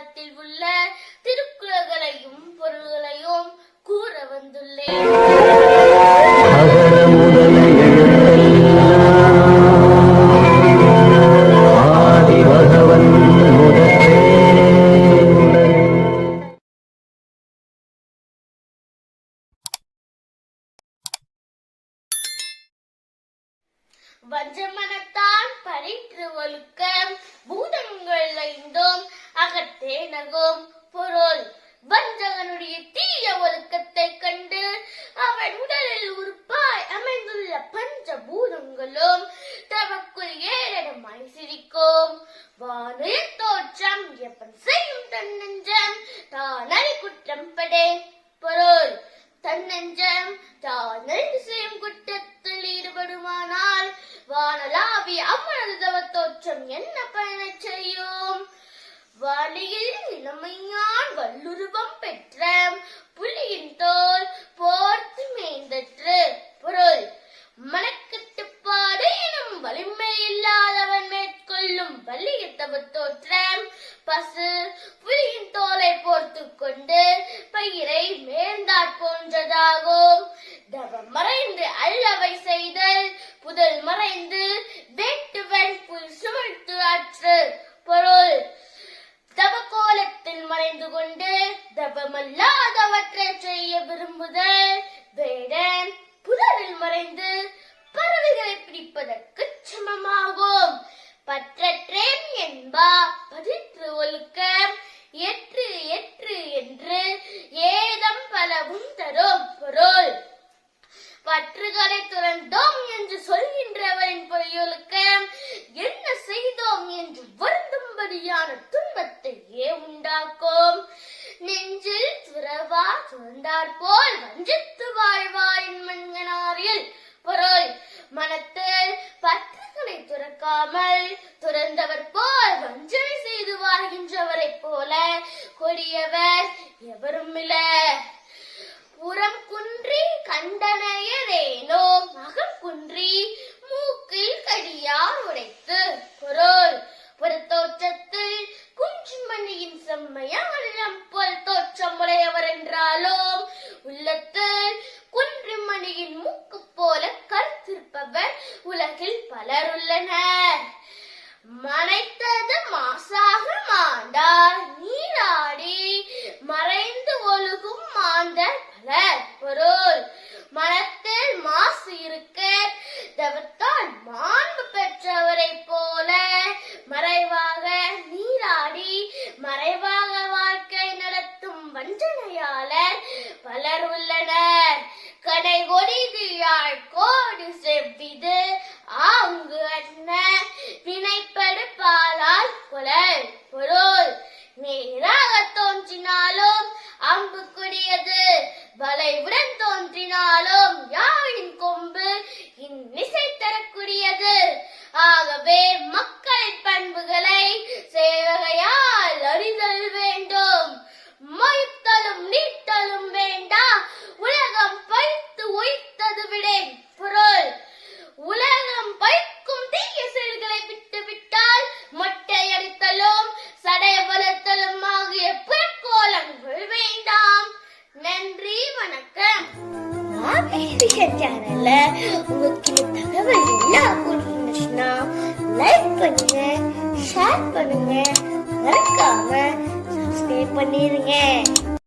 தேவாரத்தில் உள்ள வஞ்சமனத்தான் பரிற்று ஒழுக்க பூதங்கள் ஐந்தும் அகத்தே நகும் பொருள். வஞ்சகனுடைய தீய ஒழுக்கத்தை கண்டு அவன் உடலில் உறுப்பாய் அமைந்துள்ள பஞ்ச பூதங்களும் தமக்குள் ஏழமாய் சிரிக்கும். வானில் தோற்றம் எப்பன் செய்யும் தன்னெஞ்சம் தானறி குற்றம் படே. பொருள். தன்னெஞ்சம் தானறிந்து செய்யும் குற்றத்தை ஈடுபடுமானால் வானலாவி அம்மனது தவத்தோற்றம் என்ன பயணச் செய்யும்? வாலியில் இளமையான் வல்லுருவம் பெற்ற புலியின் தோல் போர்த்து மேய்ந்தற்று. பொருள் மனக்கட்டுப்பாடு எனும் வலிமை இல்லாதவன் மேற்கொள்ளும் வலிய தவத்தோற்றம். பசு புலியின் தோலை போர்த்து கொண்டு பயிரை மேர்ந்தாற் போன்றதாகும் சுமழ்த்து ஆற்று பொருள். தவக்கோலத்தில் மறைந்து கொண்டு தவமல்லாதவற்றை செய்ய விரும்புதல். வேடன் புதரில் மறைந்து பறவைகளை பிடிப்பதற்கு சமமாகும். பற்றற்றேன் என்பா பதிற்று ஒழுக்க எற்று எற்று என்று ஏதம் பலவும் தரும் பொருள். பற்றுகளை துறந்தோம் என்று சொல்கின்றவர் சொல்கின்றவரின் பொய்யலுக்கு என்ன செய்தோம் என்று வருந்தும்படியான துன்பத்தையே உண்டாக்கும்? நெஞ்சில் துறவா துறந்தார் போல் வஞ்சித்து வாழ்வாரின் மன்கனாரில் பொருள் மனத்தில் பற்றுகளை துறக்காமல் துறந்தவர் போல் வஞ்சனை செய்து வாழ்கின்றவரைப் போல கொடியவர் எவரும் இல்லர் புறம் குன்றி கண்டனையரே குஞ்சுமணியின் போல் தோற்றமுடையவர் என்றாலும் உள்ளத்தில் குன்றிமணியின் மூக்கு போல கருத்திருப்பவர் உலகில் பலர் உள்ளனர். மனைத்தது மாசாக மாண்டார் நீராடி மறைந்து ஒழுகும் மாந்தர் பலர் பொருள். மனத்தில் மாசு இருக்க தவிர்த்து இது ஆங்கு அண்ண வினைப்படு பாலால் குழல் சேனல்ல உங்களுக்கு தகவல் எல்லாம் பிடிச்சிருந்துச்சுன்னா லைக் பண்ணுங்க ஷேர் பண்ணுங்க. மறக்காம சப்ஸ்கிரைப் பண்ணிருங்க.